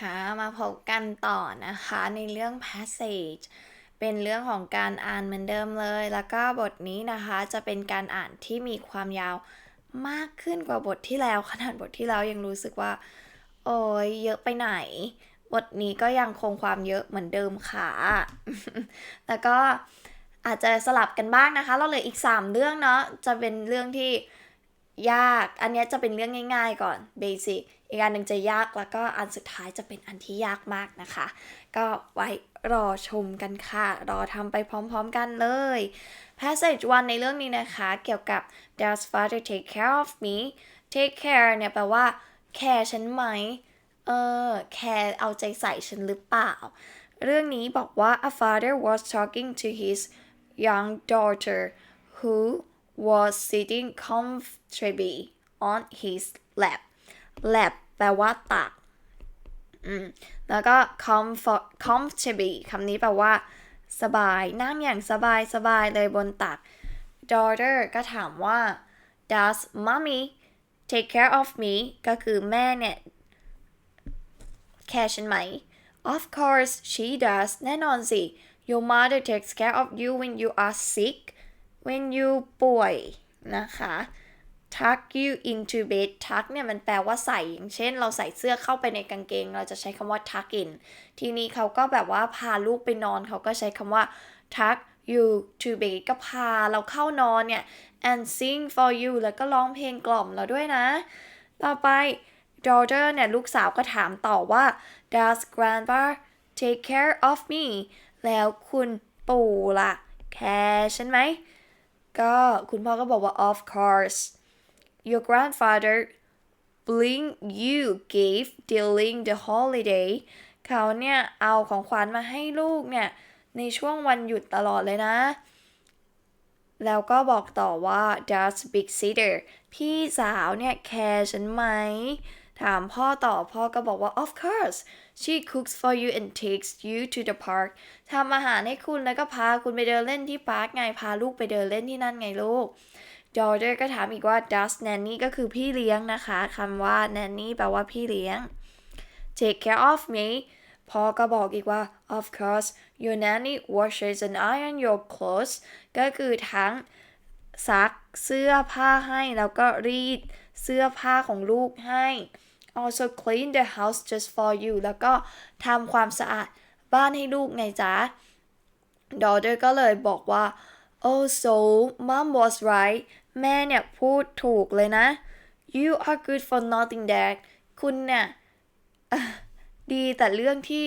ค่ะมาพบกันต่อนะคะในเรื่อง passage เป็นเรื่องของการอ่านเหมือนเดิมเลย แล้วก็บทนี้นะคะจะเป็นการอ่านที่มีความยาวมากขึ้นกว่าบทที่แล้ว ขนาดบทที่แล้วยังรู้สึกว่า โอ้ยเยอะไปไหน บทนี้ก็ยังคงความเยอะเหมือนเดิมค่ะ แล้วก็อาจจะสลับกันบ้างนะคะ เราเหลืออีก 3 เรื่องเนาะจะเป็นเรื่องที่ ยาก อันนี้จะเป็นเรื่องง่าย ๆ ก่อน basic อีกอันหนึ่งจะยากแล้วก็อันสุดท้ายจะเป็นอันที่ยากมากนะคะ ก็ไว้รอชมกันค่ะ รอทำไปพร้อมๆกันเลย passage 1 ในเรื่องนี้นะคะ เกี่ยวกับ does father take care of me take care เนี่ยแปลว่าแคร์ฉันไหม เออแคร์เอาใจใส่ฉันหรือเปล่า เรื่องนี้บอกว่า a father was talking to his young daughter who was sitting comfortably on his lap lap แปลว่าตักอืมแล้วก็ comfort comfortably คำนี้แปลว่า สบาย นั่งอย่างสบายสบายเลยบนตัก daughter ก็ถามว่า does mommy take care of me ก็คือแม่เนี่ย แคร์ฉันไหม of course she does แน่นอนสิ your mother takes care of you when you are sick when you ป่วยนะคะ tuck you into bed tuck เนี่ยมันแปลว่าใส่ อย่างเช่น เราใส่เสื้อเข้าไปในกางเกง เราจะใช้คำว่า tuck in ทีนี้เขาก็แบบว่าพาลูกไปนอน เขาก็ใช้คำว่า tuck you to bed ก็พาเราเข้านอนเนี่ย and sing for you แล้วก็ร้องเพลงกล่อมเราด้วยนะ ต่อไป daughter เนี่ยลูกสาวก็ถามต่อว่า does grandpa take care of me แล้วคุณปู่ล่ะแคร์ฉันไหม ก็คุณพ่อก็บอกว่า of course your grandfather bring you gift during the holiday เขาเนี่ยเอาของขวัญมาให้ลูกเนี่ย ในช่วงวันหยุดตลอดเลยนะ แล้วก็บอกต่อว่า does big sister พี่สาวเนี่ยแคร์ฉันไหม ถามพ่อต่อพ่อก็บอกว่า of course she cooks for you and takes you to the park ทำอาหารให้คุณแล้วก็พาคุณไปเดินเล่นที่พาร์คไงพาลูกไปเดินเล่นที่นั่นไงลูก daughter ก็ถามอีกว่า does nanny ก็คือพี่เลี้ยงนะคะคำว่า nanny แปลว่าพี่เลี้ยง take care of me พ่อก็บอกอีกว่า of course your nanny washes and iron your clothes ก็คือทั้งซักเสื้อผ้าให้แล้วก็รีดเสื้อผ้าของลูกให้ also clean the house just for you แล้วก็ทำความสะอาดบ้านให้ลูกไงจ๊ะ daughter ก็เลยบอกว่า oh so mom was right แม่เนี่ยพูดถูกเลยนะ you are good for nothing dad คุณเนี่ยดีแต่เรื่องที่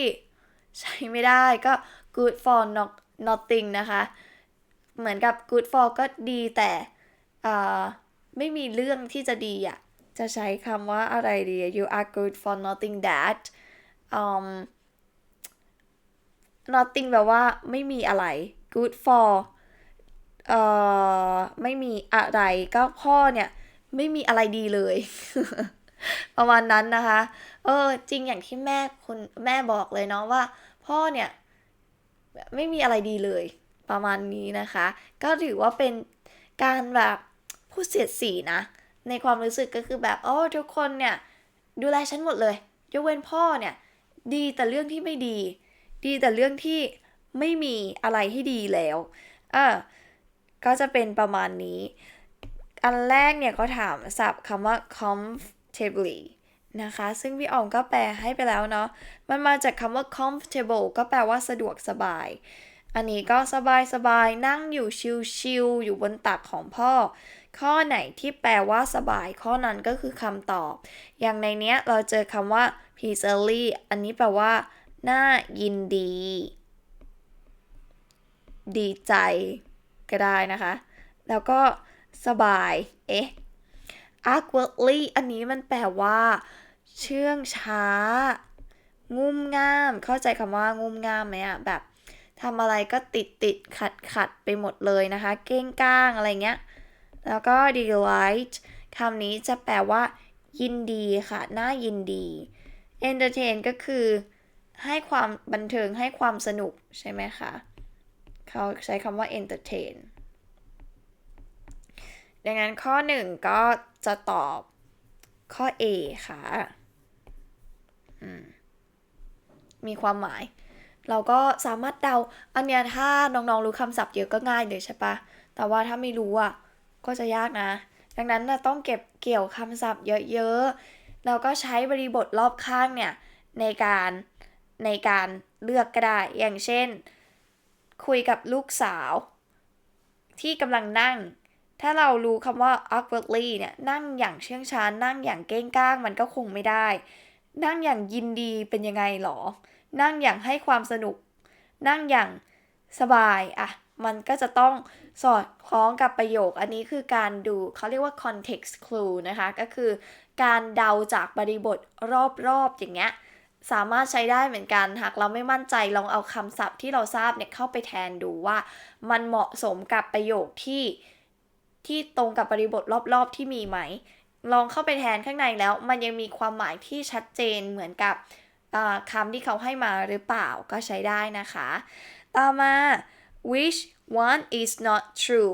ใช้ไม่ได้ก็ good for not nothing นะคะ เหมือนกับ good for ก็ดีแต่ไม่มีเรื่องที่จะดีอะ จะใช้คำว่าอะไรดี you are good for nothing that um nothing แปลว่าไม่มีอะไร good for เอ่อไม่มีอะไรก็พ่อเนี่ย ไม่มีอะไรดีเลย ประมาณนั้นนะคะ เออ จริงอย่างที่แม่คุณแม่บอกเลยเนาะว่า พ่อเนี่ย ไม่มีอะไรดีเลย ประมาณนี้นะคะ ก็ถือว่าเป็นการแบบพูดเสียดสีนะ ในความรู้สึกก็คือแบบโอ้ทุกคนเนี่ยดูแลฉันหมดเลยยกเว้นพ่อเนี่ยดีแต่เรื่องที่ไม่ดี ดีแต่เรื่องที่ไม่มีอะไรให้ดีแล้วเออก็จะเป็นประมาณนี้ อันแรกเนี่ยก็ถามศัพท์คำว่า comfortably นะคะ ซึ่งพี่ออมก็แปลให้ไปแล้วเนาะ มันมาจากคำว่า comfortable ก็แปลว่าสะดวกสบาย อันนี้ก็สบายสบายนั่งอยู่ชิลๆอยู่บนตักของพ่อ ข้อไหนที่แปลว่าสบายข้อนั้นก็คือคำตอบ อย่างในเนี้ยเราเจอคำว่า peacefully อันนี้แปลว่า น่ายินดี ดีใจก็ได้นะคะ แล้วก็สบาย เอ๊ะ awkwardly อันนี้มันแปลว่า เชื่องช้า งุ่มง่าม เข้าใจคำว่างุ่มง่ามไหมอะแบบทำอะไรก็ติดติดขัดขัดไปหมดเลยนะคะ เก้งก้างอะไรเงี้ย แล้วก็ delight คำนี้จะแปลว่า ยินดีค่ะ น่ายินดี entertain ก็คือ ให้ความบันเทิงให้ความสนุกใช่ไหมคะ เขาใช้คำว่า entertain ดังนั้นข้อหนึ่งก็จะตอบข้อ A ค่ะมีความหมาย เราก็สามารถเดา อันเนี้ยถ้าน้องๆรู้คำศัพท์เยอะก็ง่ายเลยใช่ปะ แต่ว่าถ้าไม่รู้อะ ก็จะยากนะ ดังนั้นนะต้องเก็บเกี่ยวคำศัพท์เยอะๆ แล้วก็ใช้บริบทรอบข้างเนี่ย ในการในการเลือกก็ได้ อย่างเช่น คุยกับลูกสาว ที่กำลังนั่ง ถ้าเรารู้คำว่า awkwardly เนี่ยนั่งอย่างเชื่องช้านั่งอย่างเก้งก้างมันก็คงไม่ได้ นั่งอย่างยินดีเป็นยังไงหรอ นั่งอย่างให้ความสนุก นั่งอย่างสบายอะ มันก็จะต้องสอดคล้องกับประโยค อันนี้คือการดูเขาเรียกว่า context clue นะคะ ก็คือการเดาจากบริบทรอบๆอย่างเงี้ยสามารถใช้ได้เหมือนกันหากเราไม่มั่นใจลองเอาคำศัพท์ที่เราทราบเนี่ยเข้าไปแทนดูว่า มันเหมาะสมกับประโยคที่ที่ตรงกับบริบทรอบๆที่มีไหม ลองเข้าไปแทนข้างในแล้ว มันยังมีความหมายที่ชัดเจนเหมือนกับคำที่เขาให้มาหรือเปล่าก็ใช้ได้นะคะ ต่อมา which one is not true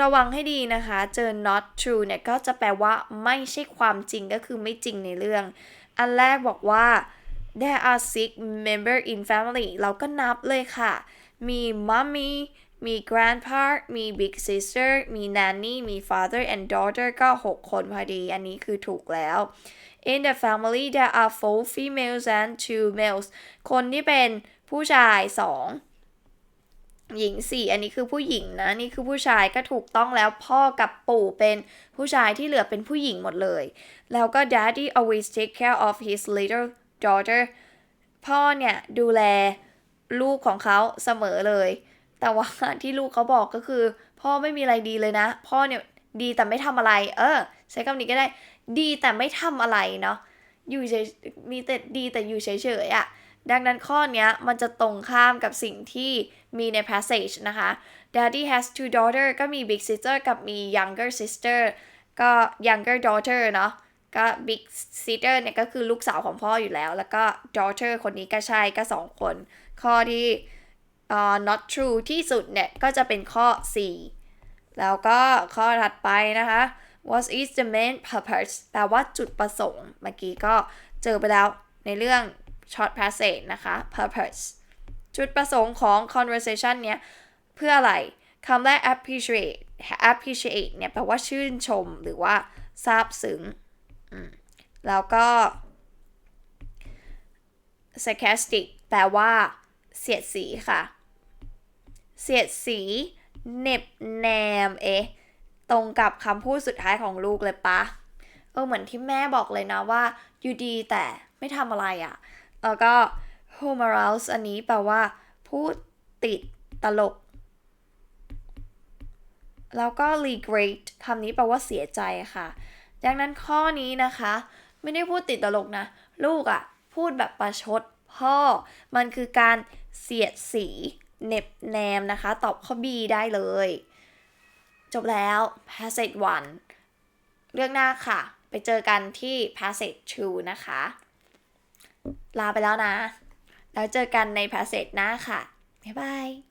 ระวังให้ดีนะคะ เจอ not true เนี่ยก็จะแปลว่าไม่ใช่ความจริงก็คือไม่จริงในเรื่อง อันแรกบอกว่า there are six member in family เราก็นับเลยค่ะ มี mommy มี grandpa มี big sister มี nanny มี father and daughter ก็ 6 คนพอดี อันนี้คือถูกแล้ว in the family there are four females and two males คนที่เป็นผู้ชาย 2 หญิง4อันนี้คือผู้หญิงนะนี่คือผู้ชายก็ถูกต้องแล้วพ่อกับปู่เป็นผู้ชายที่เหลือเป็นผู้หญิงหมดเลย แล้วก็ daddy always take care of his little daughter พ่อเนี่ยดูแลลูกของเขาเสมอเลย แต่ว่าที่ลูกเขาบอกก็คือ พ่อไม่มีอะไรดีเลยนะ พ่อเนี่ยดีแต่ไม่ทำอะไร เออ ใช้คำนี้ก็ได้ ดีแต่ไม่ทำอะไรเนาะอยู่เฉยมีแต่ดีแต่อยู่เฉยๆอะ่ะ ดังนั้นข้อนี้มันจะตรงข้ามกับสิ่งที่มีใน passage นะคะ Daddy has two daughter ก็มี big sister กับมี younger sister ก็ younger daughter เนาะก็ big sister เนี่ยก็คือลูกสาวของพ่ออยู่แล้ว แล้วก็ daughter คนนี้ก็ใช่ก็สองคน ข้อที่ uh, not true ที่สุดเนี่ยก็จะเป็นข้อ 4 แล้วก็ข้อถัดไปนะคะ what is the main purpose แปลว่าจุดประสงค์ เมื่อกี้ก็เจอไปแล้วในเรื่อง short passage นะคะ purpose จุดประสงค์ของ conversation เนี้ย เพื่ออะไรคำแรก appreciate appreciate เนี่ย แปลว่าชื่นชมหรือว่าซาบซึ้ง แล้วก็ sarcastic แปลว่า เสียดสีค่ะ เสียดสีเหน็บแนม เอ๊ะ ตรงกับคำพูดสุดท้ายของลูกเลยปะ เออ เหมือนที่แม่บอกเลยนะว่า อยู่ดีแต่ไม่ทำอะไรอะ่ะ แล้วก็ humorous อันนี้แปลว่าพูดติดตลก แล้วก็ regret คำนี้แปลว่าเสียใจค่ะ ดังนั้นข้อนี้นะคะ ไม่ได้พูดติดตลกนะ ลูกอะ่ะ พูดแบบประชดพ่อ มันคือการเสียดสีเน็บแนมนะคะ ตอบข้อ B ได้เลย จบแล้ว passage 1 เรื่องหน้าค่ะ ไปเจอกันที่ passage 2 นะคะ ลาไปแล้วนะ แล้วเจอกันในพาเซจหน้าค่ะ บ๊ายบาย